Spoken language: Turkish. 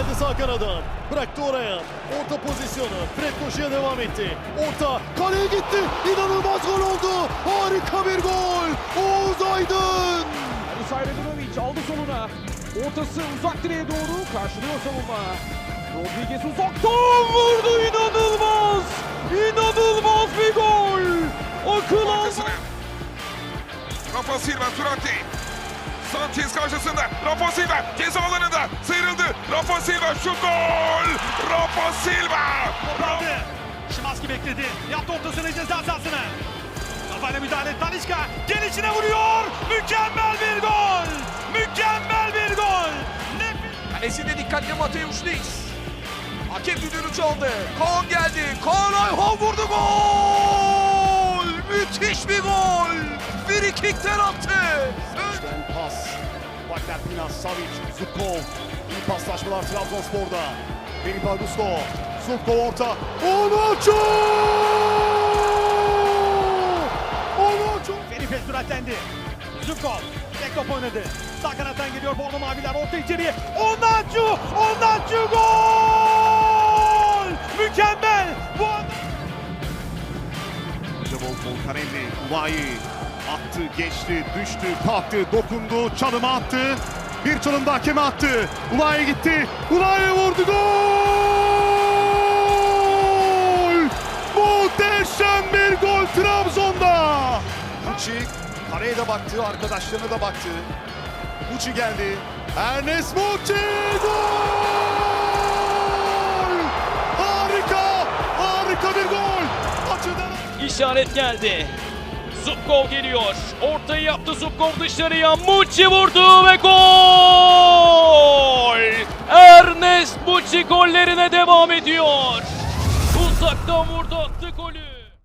geldi sağ kanadan. Bıraktı oraya. Orta pozisyonu. Fred koşuya devam etti. Orta. Kaleye gitti. İnanılmaz gol oldu. Harika bir gol. Oğuz Aydın. Haris Hayredunovic aldı soluna. Ortası uzak direğe doğru karşılıyor savunma. Rodriguez uzaktan vurdu inanılmaz. İnanılmaz bir gol. Akıl almaz. Rafa Silva süratli. Sanchez karşısında. Rafa Silva ceza alanında sıyrıldı. Rafa Silva şut gol. Rafa Silva. Kaldı. Şimanski bekledi. Yaptı ortasını ceza sahasına. Kafayla müdahale. Talişka gelişine vuruyor. Mükemmel bir gol. Mükemmel bir gol. Nefis. Kalesinde dikkatli Mateusz Lis. Hakem düdüğünü çaldı. Kaan geldi. Kaan Ayhan vurdu gol! Müthiş bir gol! Free kickten attı. İşten pas. Wagner Pinas, Savic, Zubkov. İyi paslaşmalar Trabzonspor'da. Felipe Augusto. Zubkov orta. Onoçu! Onoçu! Felipe süratlendi. Zubkov. Tek top oynadı. Sağ kanattan geliyor Bordo Maviler. Orta içeriye. Ondancu. Ondancu gol. Javol Volkanelli, Ulayi attı, geçti, düştü, kalktı, dokundu, çalıma attı. Bir çalım da hakeme attı. Ulayi gitti, Ulayi vurdu, gol! Muhteşem bir gol Trabzon'da! Uçi kareye de baktı, arkadaşlarına da baktı. Uçi geldi. Ernest Muçi gol! İşaret geldi. Zubkov geliyor. Ortayı yaptı Zubkov dışarıya. Muçi vurdu ve gol! Ernest Muçi gollerine devam ediyor. Uzaktan vurdu attı.